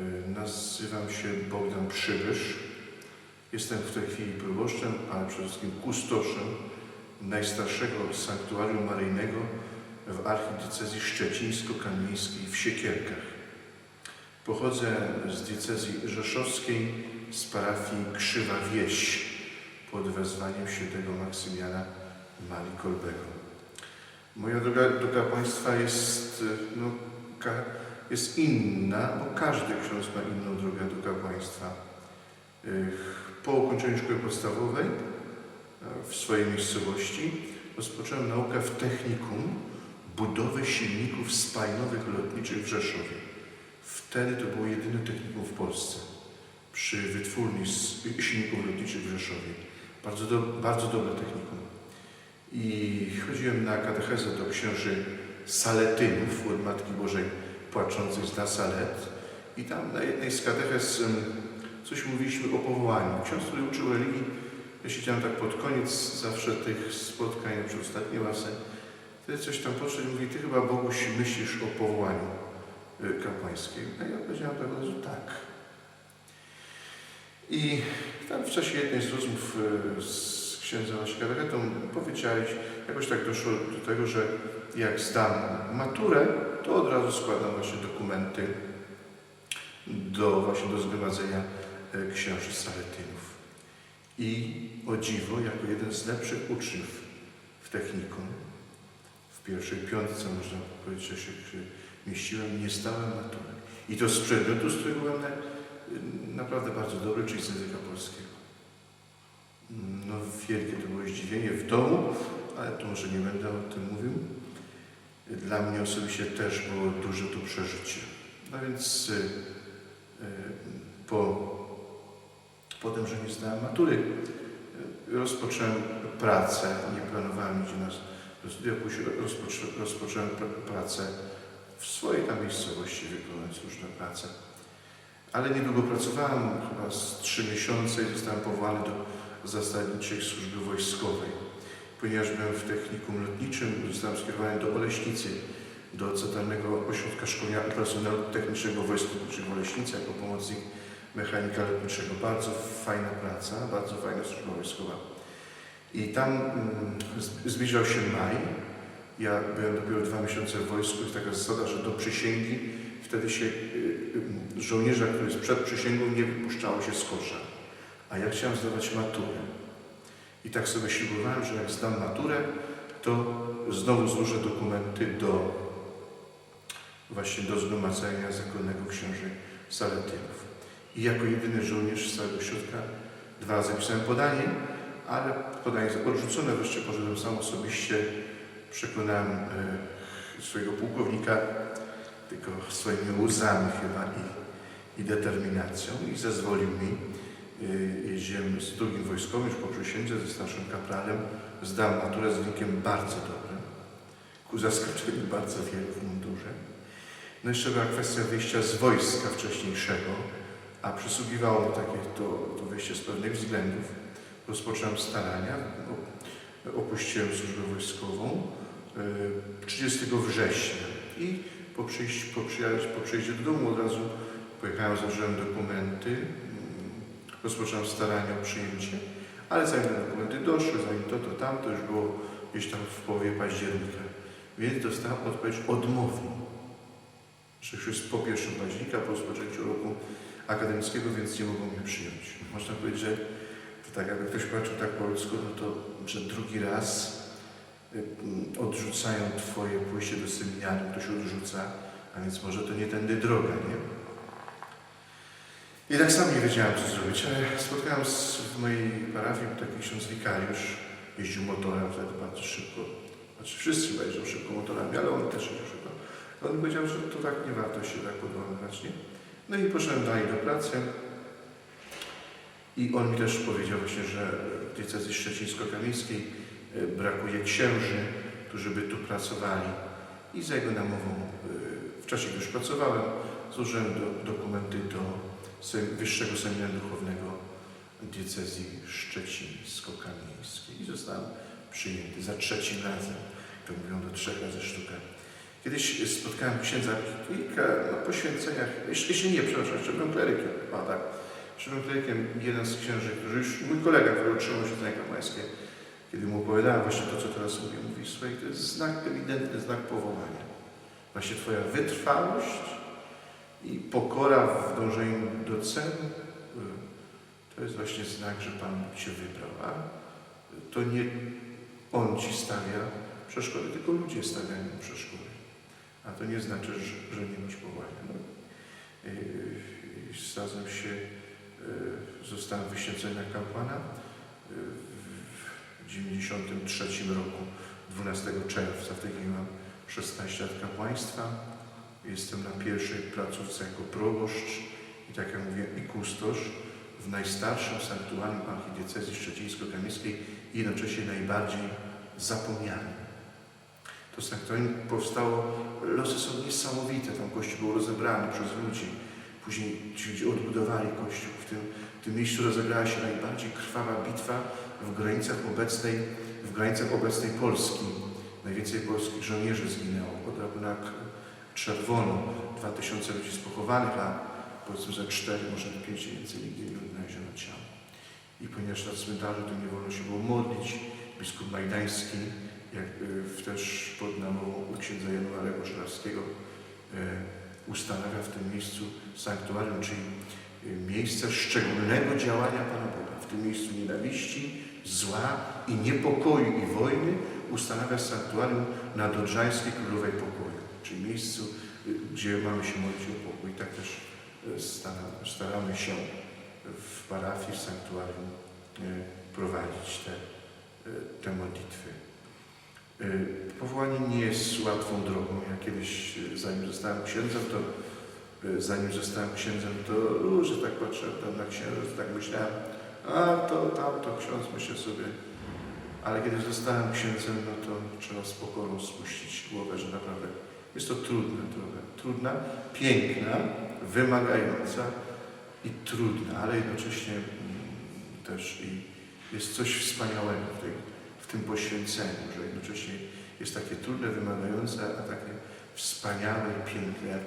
Y, Nazywam się Bogdan Przybysz. Jestem w tej chwili proboszczem, ale przede wszystkim kustoszem najstarszego sanktuarium maryjnego w archidiecezji szczecińsko-kamieńskiej w Siekierkach. Pochodzę z diecezji rzeszowskiej, z parafii Krzywa Wieś pod wezwaniem świętego Maksymiana Marii Kolbego. Moja droga do kapłaństwa jest, y, no, jest inna, bo każdy ksiądz ma inną drogę do kapłaństwa. Po ukończeniu szkoły podstawowej y, w swojej miejscowości rozpocząłem naukę w technikum budowy silników spalinowych lotniczych w Rzeszowie. Wtedy to było jedyne technikum w Polsce przy wytwórni silników lotniczych w Rzeszowie. Bardzo, do, bardzo dobre technikum. I chodziłem na katechezę do księży Saletynów od Matki Bożej płaczącej z Nasalet. I tam na jednej z katechez coś mówiliśmy o powołaniu. Ksiądz, który uczył religii, ja siedziałem tak pod koniec zawsze tych spotkań, przy ostatniej łasce, wtedy coś tam podszedł i mówi, ty chyba Boguś myślisz o powołaniu y, kapłańskim. A ja powiedziałem tak, od razu tak. I tam w czasie jednej z rozmów y, z księdzem Aszkaretą powiedziałeś, jakoś tak doszło do tego, że jak zdam maturę, to od razu składam właśnie dokumenty do właśnie do zgromadzenia y, księży Saletynów. I o dziwo, jako jeden z lepszych uczniów w technikum, w pierwszej piątce można powiedzieć, że się mieściłem, nie stałem matury. I to z przedmiotu, z którego byłem na, naprawdę bardzo dobry, czyli z języka polskiego. No wielkie to było zdziwienie w domu, ale to może nie będę o tym mówił. Dla mnie osobiście też było duże to przeżycie. No więc y, y, po, po tym, że nie zdałem matury, y, rozpocząłem pracę. Nie planowałem iść na studia, później rozpoczę, rozpocząłem pr- pracę w swojej tam miejscowości, wykonując różne prace. Ale niedługo pracowałem, chyba z trzy miesiące i zostałem powołany do zasadniczej służby wojskowej. Ponieważ byłem w technikum lotniczym, zostałem skierowany do Oleśnicy, do Centralnego Ośrodka Szkolenia Personelu Technicznego Wojsk Lotniczych Oleśnicy jako pomocnik mechanika lotniczego. Bardzo fajna praca, bardzo fajna służba wojskowa. I tam mm, zbliżał się maj. Ja byłem dopiero dwa miesiące w wojsku. Jest taka zasada, że do przysięgi wtedy się y, y, żołnierza, który jest przed przysięgą, nie wypuszczało się z kosza. A ja chciałem zdawać maturę. I tak sobie ślubowałem, że jak zdam maturę, to znowu złożę dokumenty do właśnie do zgromadzenia zakonnego księży Saletynów. I jako jedyny żołnierz z całego środka dwa razy pisałem podanie, ale podanie odrzucone. Wreszcie poszedłem sam osobiście, przekonałem e, swojego pułkownika, tylko swoimi łzami chyba i, i determinacją i zezwolił mi Y, jeździłem z drugim wojskowym, już po przysiędze, ze starszym kapralem. Zdałem maturę z wynikiem bardzo dobrym. Ku zaskoczeniu bardzo wielu w mundurze. No jeszcze była kwestia wyjścia z wojska wcześniejszego, a przysługiwało mi takie to, to wyjście z pewnych względów. Rozpocząłem starania, opuściłem służbę wojskową y, 30 września i po, przyjść, po, przyjeździe do domu od razu pojechałem, złożyłem dokumenty, rozpocząłem starania o przyjęcie, ale zanim te dokumenty doszły, zanim to, to tamto, już było gdzieś tam w połowie października. Więc dostałem odpowiedź odmowną, że już jest po 1 października, po rozpoczęciu roku akademickiego, więc nie mogą mnie przyjąć. Można powiedzieć, że to tak jakby ktoś patrzył tak po ludzku, no to, że drugi raz y, odrzucają Twoje pójście do seminarium, ktoś odrzuca, a więc może to nie tędy droga, nie? I tak sam nie wiedziałem, co zrobić, ale spotkałem z, w mojej parafii taki ksiądz wikariusz, jeździł motorem wtedy bardzo szybko. Znaczy wszyscy jeżdżą szybko motorami, ale on też jeździł szybko. On powiedział, że to tak nie warto się tak podłamywać, nie? No i poszedłem dalej do pracy. I on mi też powiedział właśnie, że w diecezji szczecińsko-kamieńskiej e, brakuje księży, którzy by tu pracowali. I za jego namową, e, w czasie, gdy już pracowałem, złożyłem do, dokumenty do Wyższego Seminarium Duchownego diecezji szczecińsko-kamieńskiej i zostałem przyjęty za trzecim razem. To mówią do trzech razy sztuka. Kiedyś spotkałem księdza kilka na poświęceniach, jeśli nie, przepraszam, jeszcze byłem klerykiem, tak. Jeszcze klerykiem, jeden z księży, który już, mój kolega, który otrzymał święcenia kapłańskie, kiedy mu opowiadałem właśnie to, co teraz mówię, mówi, słuchaj, to jest znak, ewidentny znak powołania. Właśnie Twoja wytrwałość i pokora w dążeniu do celu, y, to jest właśnie znak, że Pan Bóg Cię wybrał, a to nie On Ci stawia przeszkody, tylko ludzie stawiają przeszkody. A to nie znaczy, że, nie masz powołania. No, yy, Stazem się, yy, zostałem wyświęcony na kapłana w 93 roku, 12 czerwca. W tej chwili mam 16 lat kapłaństwa. Jestem na pierwszej placówce jako proboszcz i tak jak mówię, i kustosz w najstarszym sanktuarium archidiecezji szczecińsko-kamieckiej i jednocześnie najbardziej zapomnianym. To sanktuarium powstało, losy są niesamowite, tam kościół był rozebrany przez ludzi. Później ci ludzie odbudowali kościół. W tym, w tym miejscu rozegrała się najbardziej krwawa bitwa w granicach obecnej, w granicach obecnej Polski. Najwięcej polskich żołnierzy zginęło. Od razu na K- czerwono 2000 ludzi spochowanych, a powiedzmy za 4, może 5 więcej nigdy nie odnaleziono ciał. I ponieważ na cmentarzu to nie wolno się było modlić, biskup Majdański, jak y, też pod namową księdza Januarego Żerawskiego, y, ustanawia w tym miejscu sanktuarium, czyli y, miejsce szczególnego działania Pana Boga. W tym miejscu nienawiści, zła i niepokoju i wojny ustanawia sanktuarium na Dodrzańskiej Królowej Pokoju, czyli miejscu, gdzie mamy się modlić o pokój. Tak też y, staramy, się w parafii, w sanktuarium y, prowadzić te, y, te modlitwy. Powołanie nie jest łatwą drogą. Ja kiedyś, zanim zostałem księdzem, to zanim zostałem księdzem, to różnie tak patrzyłem tam na księżyc, tak myślałem, a to tamto ksiądz myślę sobie. Ale kiedy zostałem księdzem, no to trzeba z pokorą spuścić głowę, że naprawdę jest to trudna droga. Trudna, piękna, wymagająca i trudna, ale jednocześnie mm, też i jest coś wspaniałego w, tej, w tym poświęceniu, że jednocześnie jest takie trudne, wymagające, a takie wspaniałe i piękne, jak,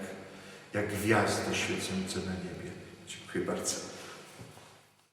jak gwiazdy świecące na niebie. Dziękuję bardzo.